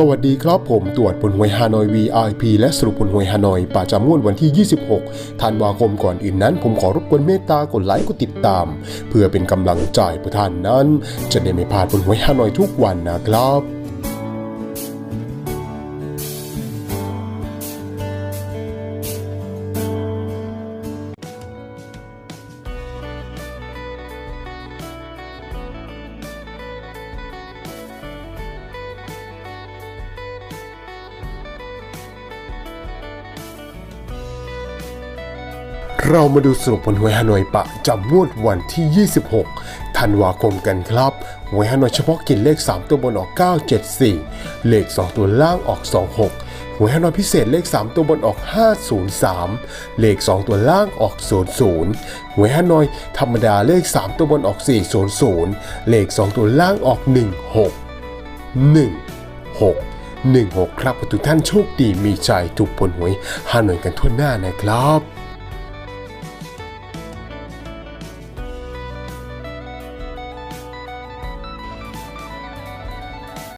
สวัสดีครับผมตรวจผลหวยฮานอย VIP และสรุปผลหวยฮานอยป่าจำงวดวันที่ 26 ธันวาคมก่อนอื่นนั้น ผมขอรบกวนเมตตากดไลค์กดติดตาม เพื่อเป็นกำลังใจประท่านนั้น จะได้ไม่พลาดผลหวยฮานอยทุกวันนะครับ เรามาดูสรุปผลหวยฮานอยปะจำงวดวันที่ 26 ธันวาคมกันครับ หวยฮานอยเฉพาะกินเลข 3 ตัวบนออก 974 เลข 2 ตัวล่างออก 26 หวยฮานอยพิเศษเลข 3 ตัวบนออก 503 เลข 2 ตัวล่างออก 00 หวยฮานอยธรรมดาเลข 3 ตัวบนออก 400 เลข 2 ตัวล่างออก 16 1 6 16 ครับทุกท่านโชคดีมีใจถูกผลหวยฮานอยกันทั่วหน้านะครับ